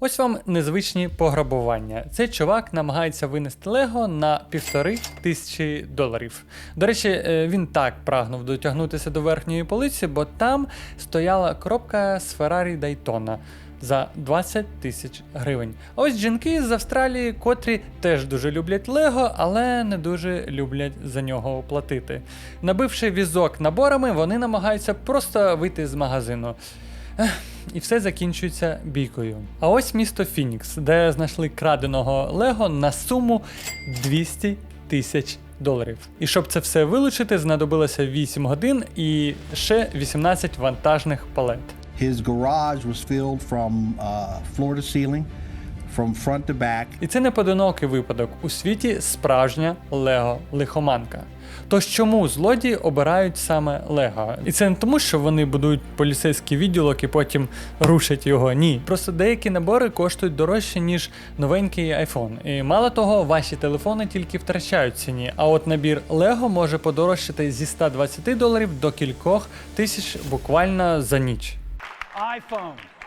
Ось вам незвичні пограбування. Цей чувак намагається винести Лего на півтори тисячі доларів. До речі, е, він так прагнув дотягнутися до верхньої полиці, бо там стояла коробка з Феррарі Дайтона. За 20 тисяч гривень. Ось жінки з Австралії, котрі теж дуже люблять Лего, але не дуже люблять за нього платити. Набивши візок наборами, вони намагаються просто вийти з магазину. І все закінчується бійкою. А ось місто Фінікс, де знайшли краденого Лего на суму 200 тисяч доларів. І щоб це все вилучити, знадобилося 8 годин і ще 18 вантажних палет. His garage was filled from uh, floor to ceiling, from front to back. І це не поодинокий випадок. У світі справжня Лего лихоманка. Тож чому злодії обирають саме Лего? І це не тому, що вони будують поліцейський відділок і потім рушать його. Ні. Просто деякі набори коштують дорожче, ніж новенький iPhone. І мало того, ваші телефони тільки втрачають ціні. А от набір Лего може подорожчати зі 120 доларів до кількох тисяч буквально за ніч. iPhone.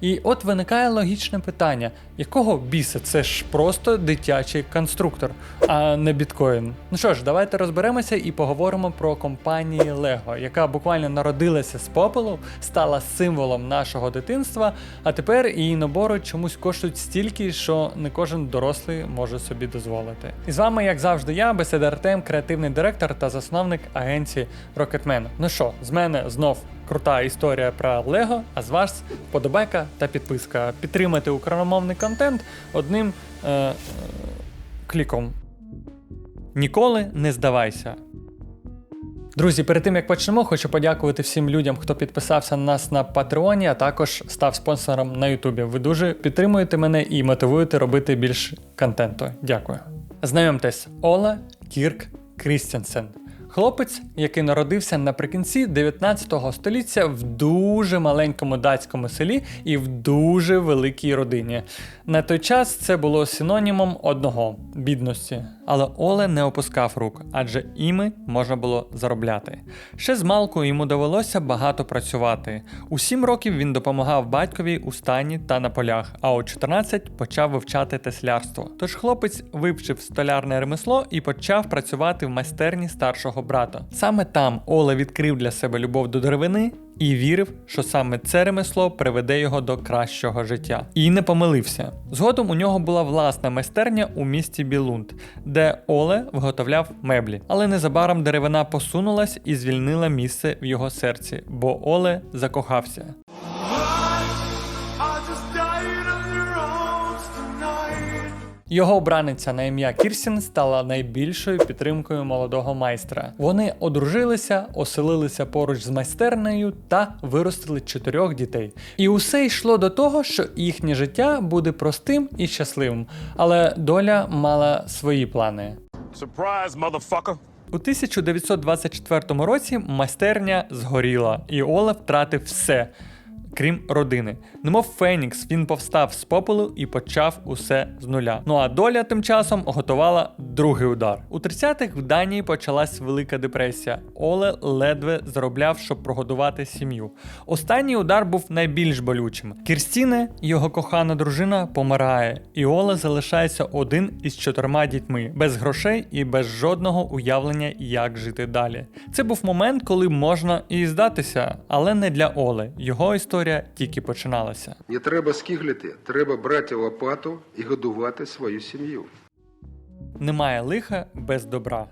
І от виникає логічне питання: якого біса? Це ж просто дитячий конструктор, а не біткоін. Ну що ж, давайте розберемося і поговоримо про компанію Lego, яка буквально народилася з попелу, стала символом нашого дитинства, а тепер її набори чомусь коштують стільки, що не кожен дорослий може собі дозволити. І з вами, як завжди, я, Беседа Артем, креативний директор та засновник агенції Rocketman. Ну що, з мене знов крута історія про Лего, а з вас вподобайка та підписка. Підтримати україномовний контент одним е, е, кліком. Ніколи не здавайся. Друзі, перед тим як почнемо, хочу подякувати всім людям, хто підписався на нас на Патреоні, а також став спонсором на Ютубі. Ви дуже підтримуєте мене і мотивуєте робити більше контенту. Дякую. Знайомтесь, Ола Кірк Крістянсен. Хлопець, який народився наприкінці 19 століття в дуже маленькому датському селі і в дуже великій родині. На той час це було синонімом одного бідності. Але Оле не опускав рук, адже іми можна було заробляти. Ще з малку йому довелося багато працювати. У 7 років він допомагав батькові у стані та на полях, а у 14 почав вивчати теслярство. Тож хлопець вивчив столярне ремесло і почав працювати в майстерні старшого брата. Саме там Оле відкрив для себе любов до деревини і вірив, що саме це ремесло приведе його до кращого життя. І не помилився. Згодом у нього була власна майстерня у місті Білунд, де Оле виготовляв меблі. Але незабаром деревина посунулась і звільнила місце в його серці, бо Оле закохався. Його обраниця на ім'я Кірсін стала найбільшою підтримкою молодого майстра. Вони одружилися, оселилися поруч з майстернею та виростили чотирьох дітей. І усе йшло до того, що їхнє життя буде простим і щасливим. Але доля мала свої плани. Surprise, motherfucker. У 1924 році майстерня згоріла, і Олаф втратив все. Крім родини, немов Фенікс, він повстав з попелу і почав усе з нуля. Ну а доля тим часом готувала другий удар. У 30-х в Данії почалась велика депресія. Оле ледве заробляв, щоб прогодувати сім'ю. Останній удар був найбільш болючим. Кірстіне, його кохана дружина, помирає, і Оле залишається один із чотирма дітьми, без грошей і без жодного уявлення, як жити далі. Це був момент, коли можна і здатися, але не для Оле. Його історія тільки починалася. Не треба скиглити, треба брати лопату і годувати свою сім'ю. Немає лиха без добра.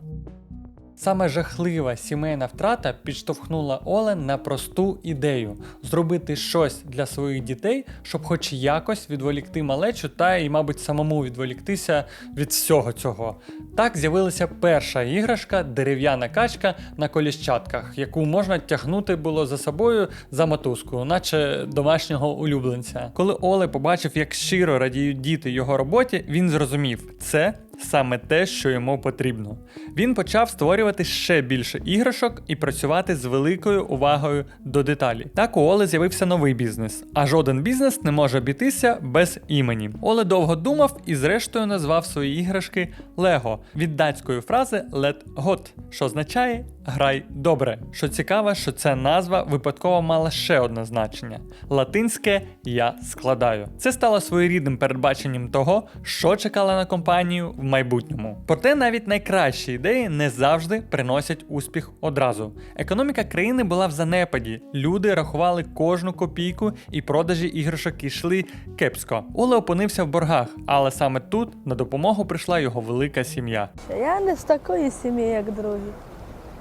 Саме жахлива сімейна втрата підштовхнула Олен на просту ідею зробити щось для своїх дітей, щоб хоч якось відволікти малечу та й, мабуть, самому відволіктися від всього цього. Так з'явилася перша іграшка дерев'яна качка на коліщатках, яку можна тягнути було за собою за мотузку, наче домашнього улюбленця. Коли Оле побачив, як щиро радіють діти його роботі, він зрозумів, це саме те, що йому потрібно. Він почав створювати ще більше іграшок і працювати з великою увагою до деталі. Так у Оле з'явився новий бізнес, а жоден бізнес не може обійтися без імені. Оле довго думав і зрештою назвав свої іграшки Лего від датської фрази Let Got, що означає грай добре. Що цікаво, що ця назва випадково мала ще одне значення: латинське я складаю. Це стало своєрідним передбаченням того, що чекало на компанію в майбутньому. Проте навіть найкращі ідеї не завжди приносять успіх одразу. Економіка країни була в занепаді. Люди рахували кожну копійку, і продажі іграшок йшли кепсько. Оле опинився в боргах, але саме тут на допомогу прийшла його велика сім'я. Я не з такої сім'ї, як другі.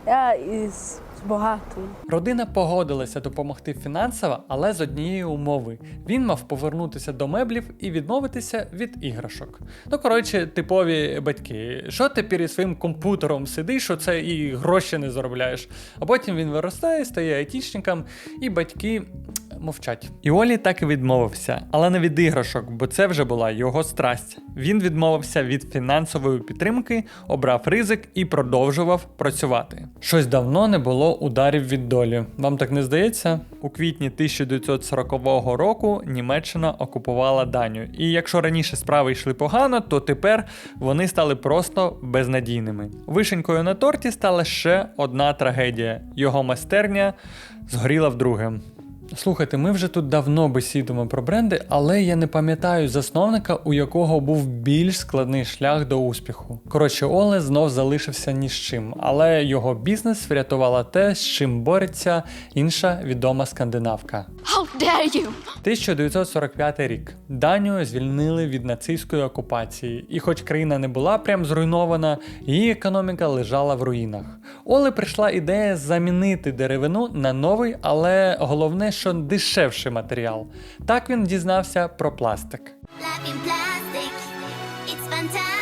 Я із багатої. Родина погодилася допомогти фінансово, але з однієї умови: він мав повернутися до меблів і відмовитися від іграшок. Ну коротше, типові батьки. Що ти перед своїм комп'ютером сидиш, оце і гроші не заробляєш. А потім він виростає, стає айтішником, і батьки мовчать. І Олі так і відмовився, але не від іграшок, бо це вже була його страсть. Він відмовився від фінансової підтримки, обрав ризик і продовжував працювати. Щось давно не було ударів від долі. Вам так не здається? У квітні 1940 року Німеччина окупувала Данію. І якщо раніше справи йшли погано, то тепер вони стали просто безнадійними. Вишенькою на торті стала ще одна трагедія: його майстерня згоріла вдруге. Слухайте, ми вже тут давно бесідуємо про бренди, але я не пам'ятаю засновника, у якого був більш складний шлях до успіху. Коротше, Оле знов залишився ні з чим, але його бізнес врятувала те, з чим бореться інша відома скандинавка. How dare you! 1945 рік. Данію звільнили від нацистської окупації, і хоч країна не була прям зруйнована, її економіка лежала в руїнах. Оле прийшла ідея замінити деревину на новий, але головне, що дешевший матеріал. Так він дізнався про пластик. It's fantastic.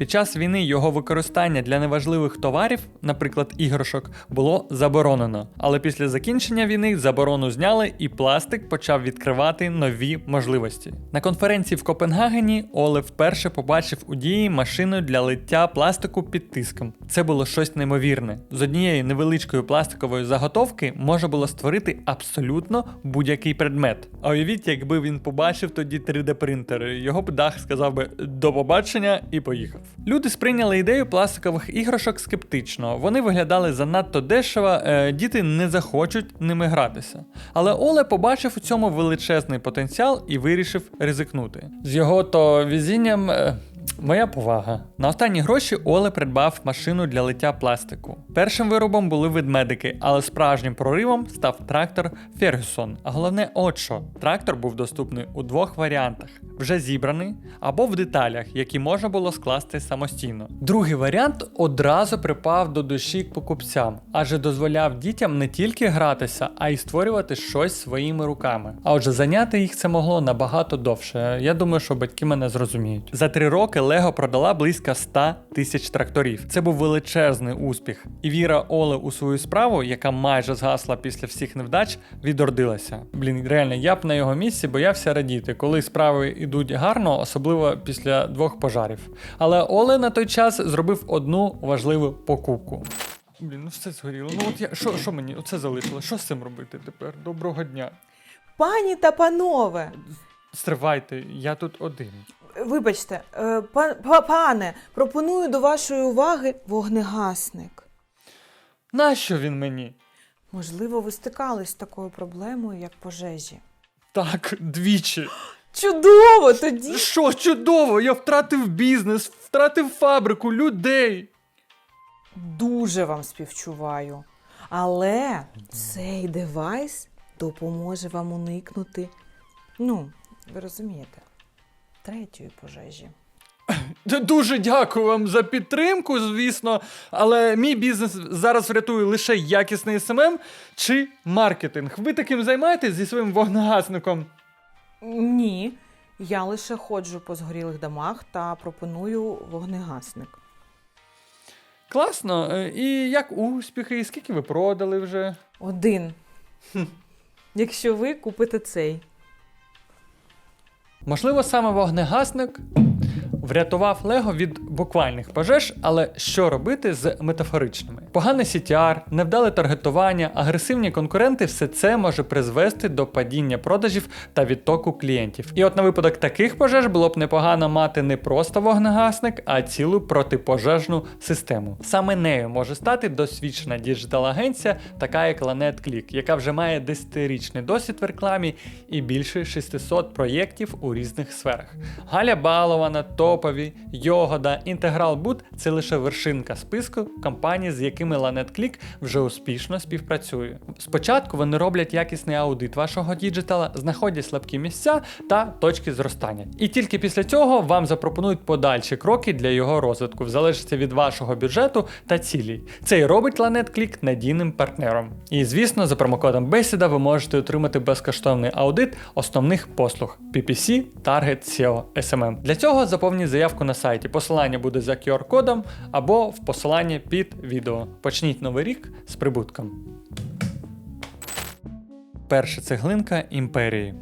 Під час війни його використання для неважливих товарів, наприклад, іграшок, було заборонено. Але після закінчення війни заборону зняли і пластик почав відкривати нові можливості. На конференції в Копенгагені Оле вперше побачив у дії машину для лиття пластику під тиском. Це було щось неймовірне. З однієї невеличкої пластикової заготовки можна було створити абсолютно будь-який предмет. А уявіть, якби він побачив тоді 3D принтер, його б дах сказав би до побачення і поїхав. Люди сприйняли ідею пластикових іграшок скептично. Вони виглядали занадто дешево, е, діти не захочуть ними гратися. Але Оле побачив у цьому величезний потенціал і вирішив ризикнути. З його то візінням. Моя повага. На останні гроші Оле придбав машину для лиття пластику. Першим виробом були ведмедики, але справжнім проривом став трактор Фергюсон. А головне, от що трактор був доступний у двох варіантах: вже зібраний або в деталях, які можна було скласти самостійно. Другий варіант одразу припав до душі покупцям, адже дозволяв дітям не тільки гратися, а й створювати щось своїми руками. А отже, зайняти їх це могло набагато довше. Я думаю, що батьки мене зрозуміють. За три роки Лего продала близько 100 тисяч тракторів. Це був величезний успіх, і віра Оле у свою справу, яка майже згасла після всіх невдач, відродилася. Блін, реально, я б на його місці боявся радіти, коли справи йдуть гарно, особливо після двох пожарів. Але Оле на той час зробив одну важливу покупку. Блін, ну все згоріло. Ну от я що, що мені оце залишилось? Що з цим робити тепер? Доброго дня. Пані та панове, Стривайте, я тут один. Вибачте, е, па- па- пане, пропоную до вашої уваги вогнегасник. Нащо він мені? Можливо, ви стикались з такою проблемою, як пожежі. Так, двічі. Чудово! Тоді Що чудово! Я втратив бізнес, втратив фабрику, людей. дуже вам співчуваю. Але цей девайс допоможе вам уникнути, ну, ви розумієте, третьої пожежі. Дуже дякую вам за підтримку, звісно. Але мій бізнес зараз врятує лише якісний СММ чи маркетинг. Ви таким займаєтесь зі своїм вогнегасником? Ні, я лише ходжу по згорілих домах та пропоную вогнегасник. Класно. Е, І як успіхи? І скільки ви продали вже? Один. Якщо ви купите цей. Можливо, саме вогнегасник врятував Лего від буквальних пожеж, але що робити з метафоричними? Поганий CTR, невдале таргетування, агресивні конкуренти все це може призвести до падіння продажів та відтоку клієнтів. І от на випадок таких пожеж було б непогано мати не просто вогнегасник, а цілу протипожежну систему. Саме нею може стати досвідчена діджитал-агенція, така як Lanet Click, яка вже має 10-річний досвід в рекламі і більше 600 проєктів у різних сферах. Галя Балована, Топові, Йогода, Інтеграл Boot – це лише вершинка списку компаній, з якими Lanet Click вже успішно співпрацює. Спочатку вони роблять якісний аудит вашого діджитала, знаходять слабкі місця та точки зростання. І тільки після цього вам запропонують подальші кроки для його розвитку, в залежності від вашого бюджету та цілей. Це і робить Lanet Click надійним партнером. І звісно, за промокодом Бесіда ви можете отримати безкоштовний аудит основних послуг PPC, Target, SEO, SMM. Для цього заповніть заявку на сайті. Посилання буде за QR-кодом або в посиланні під відео. Почніть новий рік з прибутком. Перша цеглинка імперії.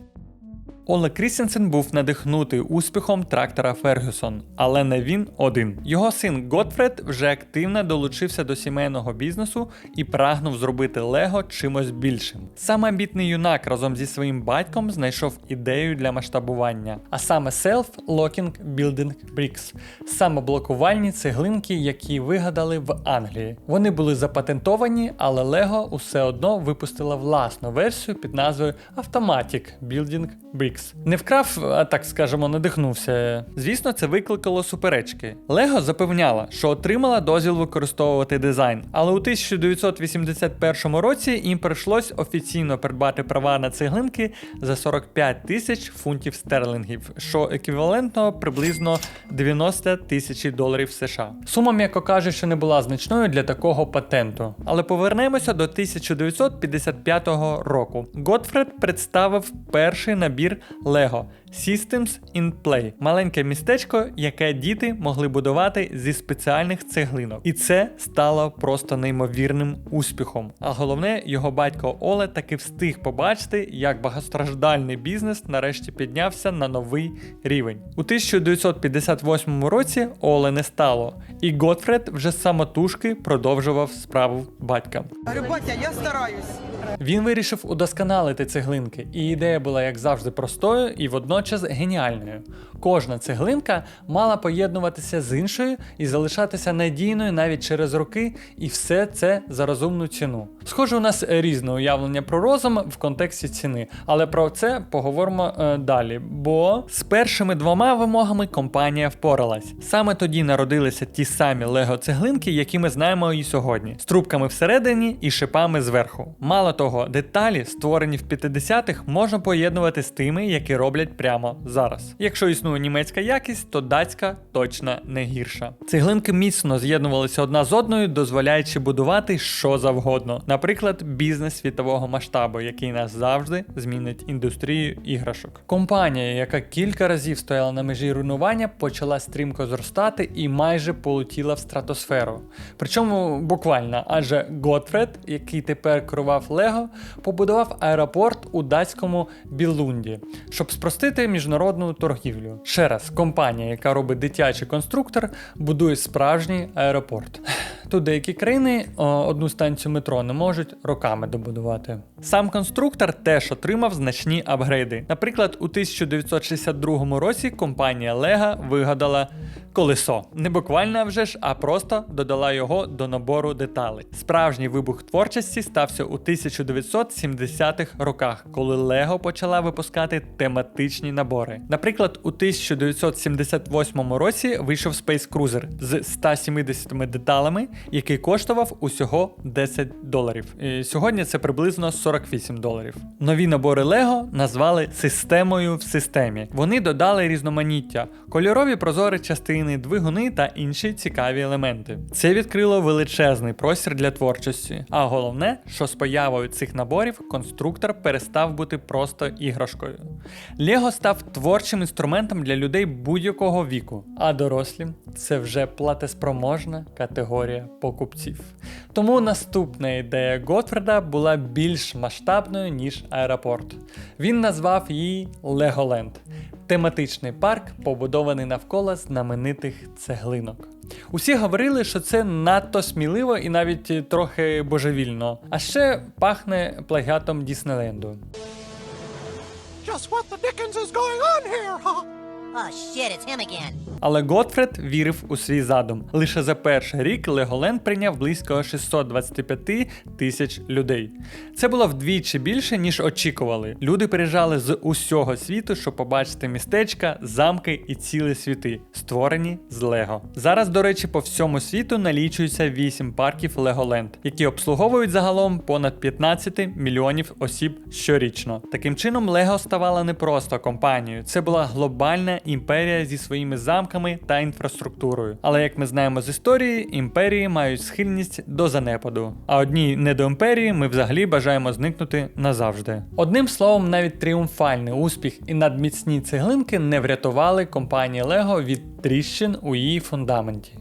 Оле Крістенсен був надихнутий успіхом трактора Фергюсон, але не він один. Його син Готфред вже активно долучився до сімейного бізнесу і прагнув зробити Лего чимось більшим. Сам амбітний юнак разом зі своїм батьком знайшов ідею для масштабування, а саме Self-Locking Building Bricks – самоблокувальні цеглинки, які вигадали в Англії. Вони були запатентовані, але Лего усе одно випустила власну версію під назвою Automatic Building Bricks. Не вкрав, а так скажемо, надихнувся. Звісно, це викликало суперечки. Лего запевняла, що отримала дозвіл використовувати дизайн, але у 1981 році їм прийшлось офіційно придбати права на цеглинки за 45 тисяч фунтів стерлингів, що еквівалентно приблизно 90 тисяч доларів США. Сума, м'яко кажучи, не була значною для такого патенту. Але повернемося до 1955 року. Готфред представив перший набір Lego Systems in Play маленьке містечко, яке діти могли будувати зі спеціальних цеглинок. І це стало просто неймовірним успіхом. А головне, його батько Оле таки встиг побачити, як багатостраждальний бізнес нарешті піднявся на новий рівень. У 1958 році Оле не стало, і Готфред вже самотужки продовжував справу батька. Батя, я стараюсь. Він вирішив удосконалити цеглинки, і ідея була, як завжди, простою і водночас геніальною. Кожна цеглинка мала поєднуватися з іншою і залишатися надійною навіть через роки, і все це за розумну ціну. Схоже, у нас різне уявлення про розум в контексті ціни, але про це поговоримо е, далі. Бо з першими двома вимогами компанія впоралась. Саме тоді народилися ті самі лего цеглинки, які ми знаємо і сьогодні, з трубками всередині і шипами зверху. Мало того, деталі, створені в 50-х, можна поєднувати з тими, які роблять прямо зараз. Якщо існує німецька якість, то датська точно не гірша. Цеглинки міцно з'єднувалися одна з одною, дозволяючи будувати що завгодно. Наприклад, бізнес світового масштабу, який нас завжди змінить індустрію іграшок. Компанія, яка кілька разів стояла на межі руйнування, почала стрімко зростати і майже полетіла в стратосферу. Причому буквально, адже Готфред, який тепер керував Лего, побудував аеропорт у датському Білунді, щоб спростити міжнародну торгівлю. Ще раз, компанія, яка робить дитячий конструктор, будує справжній аеропорт. Тут деякі країни одну станцію метро не можуть роками добудувати. Сам конструктор теж отримав значні апгрейди. Наприклад, у 1962 році компанія Lego вигадала колесо. Не буквально вже ж, а просто додала його до набору деталей. Справжній вибух творчості стався у 1970-х роках, коли Lego почала випускати тематичні набори. Наприклад, у 1978 році вийшов Space Cruiser з 170 деталями, який коштував усього 10 доларів. І сьогодні це приблизно 48 доларів. Нові набори Lego назвали системою в системі. Вони додали різноманіття, кольорові прозорі частини, двигуни та інші цікаві елементи. Це відкрило величезний простір для творчості. А головне, що з появою цих наборів конструктор перестав бути просто іграшкою. Лего став творчим інструментом для людей будь-якого віку, а дорослі це вже платеспроможна категорія покупців. Тому наступна ідея Готфреда була більш масштабною, ніж аеропорт. Він назвав її Леголенд тематичний парк, побудований навколо знаменитих цеглинок. Усі говорили, що це надто сміливо і навіть трохи божевільно, а ще пахне плагіатом Діснейленду. Just what the dickens is going on here, huh? Oh shit, it's him again. Але Готфред вірив у свій задум. Лише за перший рік Леголенд прийняв близько 625 тисяч людей. Це було вдвічі більше, ніж очікували. Люди приїжджали з усього світу, щоб побачити містечка, замки і цілі світи, створені з Лего. Зараз, до речі, по всьому світу налічується 8 парків Леголенд, які обслуговують загалом понад 15 мільйонів осіб щорічно. Таким чином, Лего ставала не просто компанією, це була глобальна імперія зі своїми замками та інфраструктурою. Але як ми знаємо з історії, імперії мають схильність до занепаду. А одній недоімперії ми взагалі бажаємо зникнути назавжди. Одним словом, навіть тріумфальний успіх і надміцні цеглинки не врятували компанії Лего від тріщин у її фундаменті.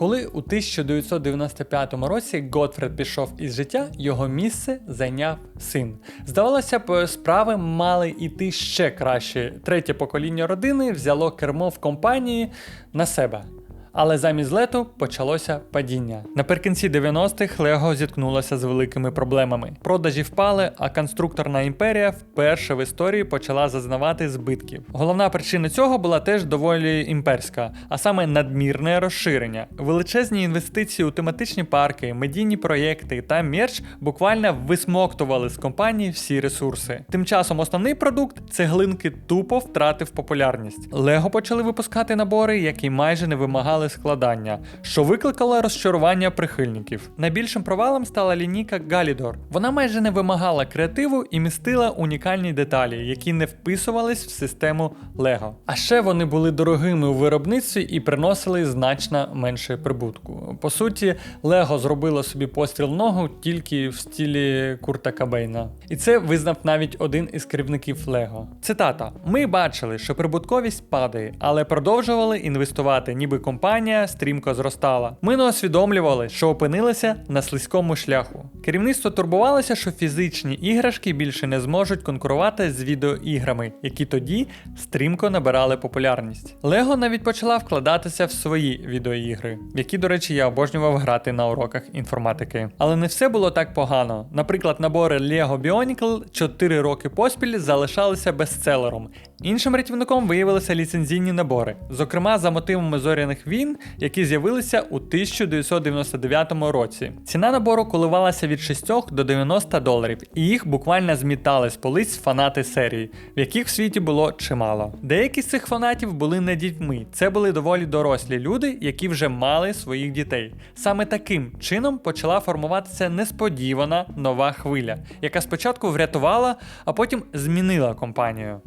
Коли у 1995 році Готфред пішов із життя, його місце зайняв син. Здавалося б, справи мали йти ще краще. Третє покоління родини взяло кермо в компанії на себе. Але замість лету почалося падіння. Наприкінці 90-х Лего зіткнулося з великими проблемами. Продажі впали, а конструкторна імперія вперше в історії почала зазнавати збитків. Головна причина цього була теж доволі імперська, а саме надмірне розширення. Величезні інвестиції у тематичні парки, медійні проєкти та мерч буквально висмоктували з компанії всі ресурси. Тим часом основний продукт цеглинки тупо втратив популярність. Лего почали випускати набори, які майже не вимагали складання, що викликало розчарування прихильників. Найбільшим провалом стала лінійка Галідор. Вона майже не вимагала креативу і містила унікальні деталі, які не вписувались в систему Лего. А ще вони були дорогими у виробництві і приносили значно менше прибутку. По суті, Лего зробило собі постріл ногу тільки в стілі Курта Кабейна. І це визнав навіть один із керівників Лего. Цитата: Ми бачили, що прибутковість падає, але продовжували інвестувати, ніби компанія стрімко зростала. Ми не усвідомлювали, що опинилися на слизькому шляху. Керівництво турбувалося, що фізичні іграшки більше не зможуть конкурувати з відеоіграми, які тоді стрімко набирали популярність. Лего навіть почала вкладатися в свої відеоігри, які, до речі, я обожнював грати на уроках інформатики. Але не все було так погано. Наприклад, набори Lego Bionicle 4 роки поспіль залишалися бестселером. Іншим рятівником виявилися ліцензійні набори, зокрема за мотивами зоряних війн, які з'явилися у 1999 році. Ціна набору коливалася від 6 до 90 доларів, і їх буквально змітали з полиць фанати серії, в яких в світі було чимало. Деякі з цих фанатів були не дітьми, це були доволі дорослі люди, які вже мали своїх дітей. Саме таким чином почала формуватися несподівана нова хвиля, яка спочатку врятувала, а потім змінила компанію.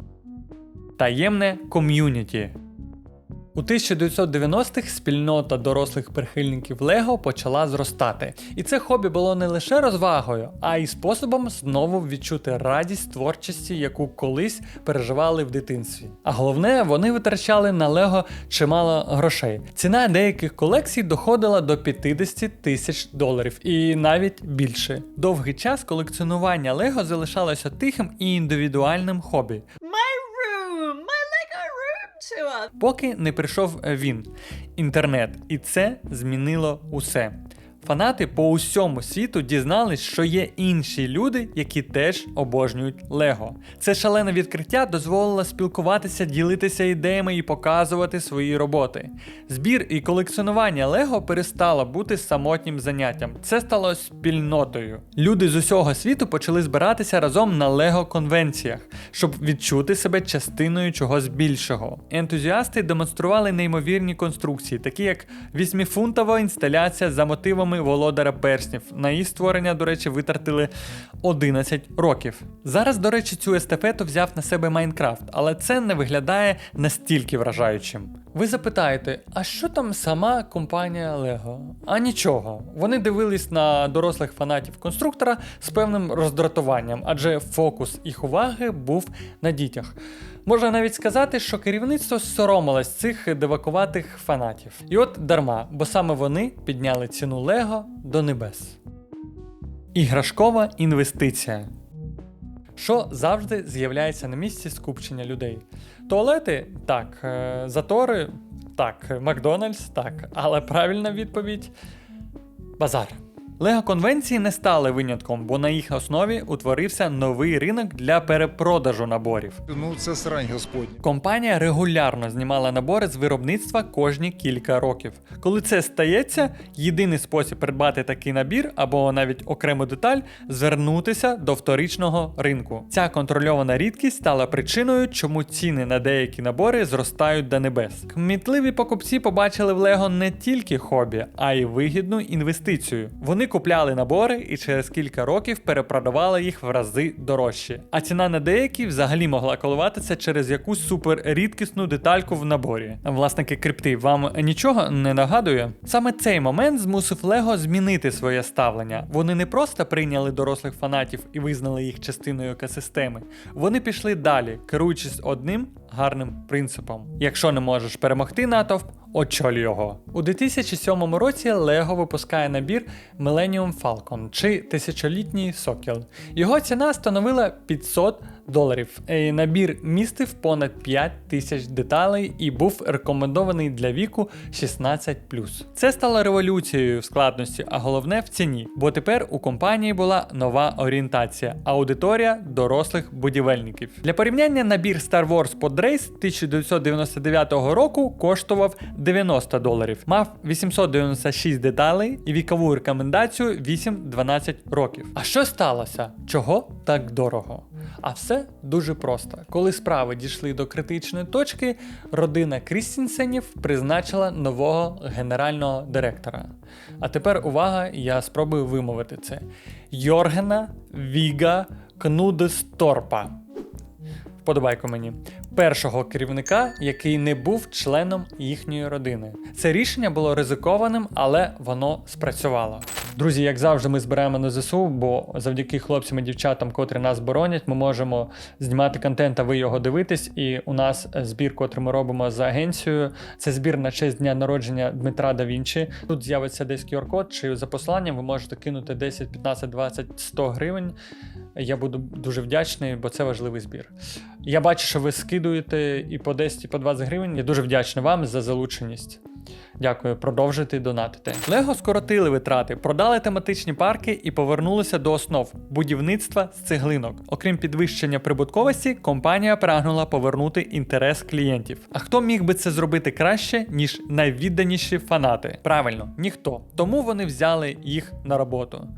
Таємне ком'юніті. У 1990-х спільнота дорослих прихильників Лего почала зростати. І це хобі було не лише розвагою, а й способом знову відчути радість творчості, яку колись переживали в дитинстві. А головне, вони витрачали на Лего чимало грошей. Ціна деяких колекцій доходила до 50 тисяч доларів і навіть більше. Довгий час колекціонування Лего залишалося тихим і індивідуальним хобі. Поки не прийшов він, інтернет, і це змінило усе. Фанати по усьому світу дізнались, що є інші люди, які теж обожнюють Лего. Це шалене відкриття дозволило спілкуватися, ділитися ідеями і показувати свої роботи. Збір і колекціонування Лего перестало бути самотнім заняттям. Це стало спільнотою. Люди з усього світу почали збиратися разом на Лего конвенціях, щоб відчути себе частиною чогось більшого. Ентузіасти демонстрували неймовірні конструкції, такі як 8-фунтова інсталяція за мотивами володаря перснів. На її створення, до речі, витратили 11 років. Зараз, до речі, цю естафету взяв на себе Майнкрафт, але це не виглядає настільки вражаючим. Ви запитаєте, а що там сама компанія Lego? А нічого. Вони дивились на дорослих фанатів конструктора з певним роздратуванням, адже фокус їх уваги був на дітях. Можна навіть сказати, що керівництво соромилось цих дивакуватих фанатів. І от дарма, бо саме вони підняли ціну Лего до небес. Іграшкова інвестиція. Що завжди з'являється на місці скупчення людей. Туалети так, е, затори так, Макдональдс так, але правильна відповідь базар. Лего конвенції не стали винятком, бо на їх основі утворився новий ринок для перепродажу наборів. Ну, це срань господня. Компанія регулярно знімала набори з виробництва кожні кілька років. Коли це стається, єдиний спосіб придбати такий набір або навіть окрему деталь звернутися до вторичного ринку. Ця контрольована рідкість стала причиною, чому ціни на деякі набори зростають до небес. Кмітливі покупці побачили в Лего не тільки хобі, а й вигідну інвестицію. Вони купляли набори і через кілька років перепродавали їх в рази дорожче. А ціна на деякі взагалі могла коливатися через якусь суперрідкісну детальку в наборі. Власники крипти вам нічого не нагадує? Саме цей момент змусив Лего змінити своє ставлення. Вони не просто прийняли дорослих фанатів і визнали їх частиною екосистеми. Вони пішли далі, керуючись одним гарним принципом: якщо не можеш перемогти натовп, очоль його. У 2007 році Лего випускає набір Millennium Falcon чи тисячолітній сокіл. Його ціна становила 500 доларів. Е, Набір містив понад 5 тисяч деталей і був рекомендований для віку 16. Це стало революцією в складності, а головне в ціні, бо тепер у компанії була нова орієнтація аудиторія дорослих будівельників. Для порівняння набір Star Wars Pod Race 1999 року коштував 90 доларів, мав 896 деталей і вікову рекомендацію 8-12 років. А що сталося? Чого так дорого? А все дуже просто. Коли справи дійшли до критичної точки, родина Крістінсенів призначила нового генерального директора. А тепер увага, я спробую вимовити це: Йоргена Віга Кнудесторпа. Вподобайку мені. Першого керівника, який не був членом їхньої родини. Це рішення було ризикованим, але воно спрацювало. Друзі, як завжди, ми збираємо на ЗСУ, бо завдяки хлопцям і дівчатам, котрі нас боронять, ми можемо знімати контент, а ви його дивитесь. І у нас збір, котрий ми робимо за агенцією. Це збір на честь дня народження Дмитра да Вінчі. Тут з'явиться десь QR-код, чи за посиланням ви можете кинути 10, 15, 20, 100 гривень. Я буду дуже вдячний, бо це важливий збір. Я бачу, що ви скидуєте і по 10, і по 20 гривень. Я дуже вдячний вам за залученість. Дякую, продовжуйте донатити. Лего скоротили витрати, продали тематичні парки і повернулися до основ будівництва з цеглинок. Окрім підвищення прибутковості, компанія прагнула повернути інтерес клієнтів. А хто міг би це зробити краще, ніж найвідданіші фанати? Правильно, ніхто. Тому вони взяли їх на роботу.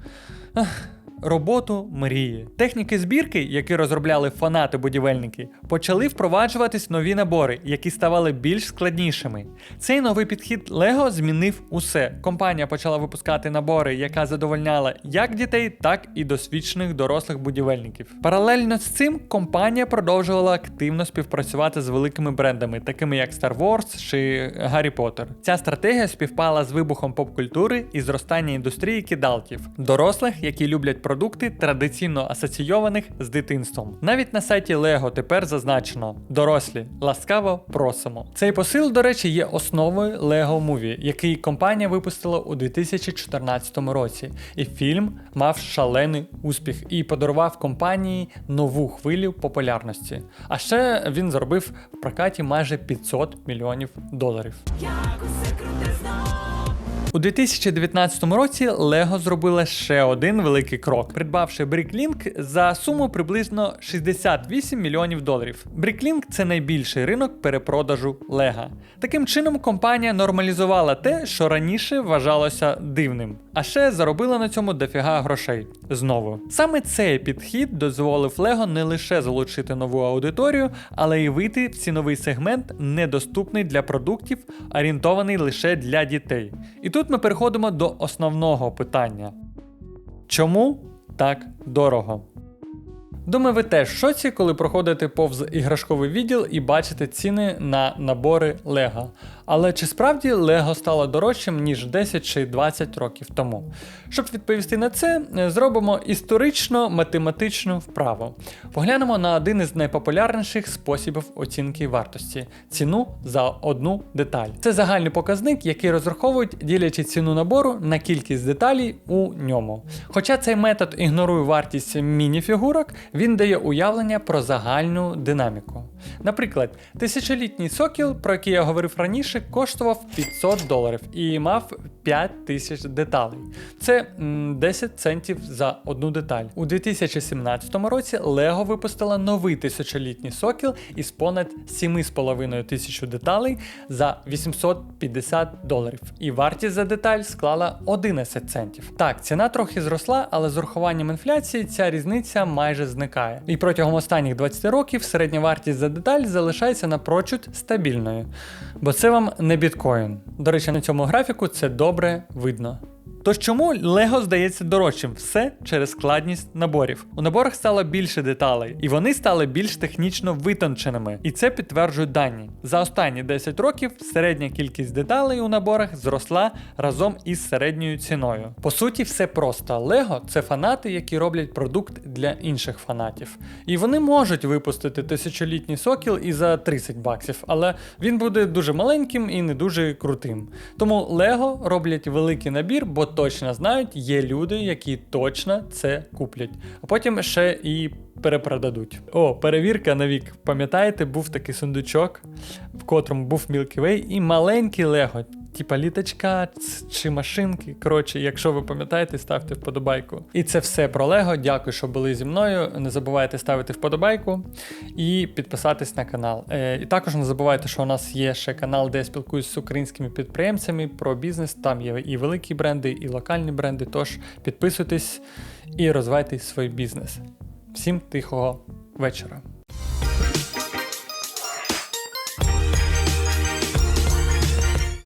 Ах. Роботу мрії. Техніки збірки, які розробляли фанати-будівельники, почали впроваджуватись нові набори, які ставали більш складнішими. Цей новий підхід Lego змінив усе. Компанія почала випускати набори, яка задовольняла як дітей, так і досвідчених дорослих будівельників. Паралельно з цим компанія продовжувала активно співпрацювати з великими брендами, такими як Star Wars чи Гаррі Поттер. Ця стратегія співпала з вибухом поп-культури і зростання індустрії кидалків, дорослих, які люблять продукти, традиційно асоційованих з дитинством. Навіть на сайті Lego тепер зазначено: дорослі, ласкаво просимо. Цей посил, до речі, є основою Lego Movie, який компанія випустила у 2014 році. І фільм мав шалений успіх і подарував компанії нову хвилю популярності. А ще він заробив в прокаті майже 500 мільйонів доларів. У 2019 році Lego зробила ще один великий крок, придбавши Bricklink за суму приблизно 68 мільйонів доларів. Bricklink – це найбільший ринок перепродажу Lego. Таким чином, компанія нормалізувала те, що раніше вважалося дивним, а ще заробила на цьому дофіга грошей. Знову саме цей підхід дозволив Lego не лише залучити нову аудиторію, але й вийти в ціновий сегмент, недоступний для продуктів, орієнтований лише для дітей. І тут ми переходимо до основного питання: чому так дорого? Думаю, ви теж в шоці, коли проходите повз іграшковий відділ і бачите ціни на набори Лего. Але чи справді Лего стало дорожчим ніж 10 чи 20 років тому? Щоб відповісти на це, е, зробимо історично-математичну вправу. Поглянемо на один із найпопулярніших способів оцінки вартості ціну за одну деталь. Це загальний показник, який розраховують, ділячи ціну набору на кількість деталей у ньому. Хоча цей метод ігнорує вартість міні-фігурок, він дає уявлення про загальну динаміку. Наприклад, тисячолітній сокіл, про який я говорив раніше, коштував 500 доларів і мав 5 тисяч деталей. Це 10 центів за одну деталь. У 2017 році Lego випустила новий тисячолітній сокіл із понад 7,5 тисяч деталей за 850 доларів. І вартість за деталь склала 11 центів. Так, ціна трохи зросла, але з урахуванням інфляції ця різниця майже зникає. І протягом останніх 20 років середня вартість за деталь залишається напрочуд стабільною. Бо це вам не біткоін. До речі, на цьому графіку це добре видно. Тож чому Лего здається дорожчим? Все через складність наборів. У наборах стало більше деталей, і вони стали більш технічно витонченими. І це підтверджують дані. За останні 10 років середня кількість деталей у наборах зросла разом із середньою ціною. По суті, все просто. Лего це фанати, які роблять продукт для інших фанатів. І вони можуть випустити тисячолітній сокіл і за 30 баксів, але він буде дуже маленьким і не дуже крутим. Тому Лего роблять великий набір, бо точно знають, є люди, які точно це куплять, а потім ще і перепродадуть. О, перевірка на вік. Пам'ятаєте, був такий сундучок, в котрому був Milky Way і маленький Лего. Типа літачка чи машинки. Коротше, якщо ви пам'ятаєте, ставте вподобайку. І це все про Лего. Дякую, що були зі мною. Не забувайте ставити вподобайку і підписатись на канал. Е, і також не забувайте, що у нас є ще канал, де я спілкуюся з українськими підприємцями про бізнес. Там є і великі бренди, і локальні бренди. Тож підписуйтесь і розвивайте свій бізнес. Всім тихого вечора.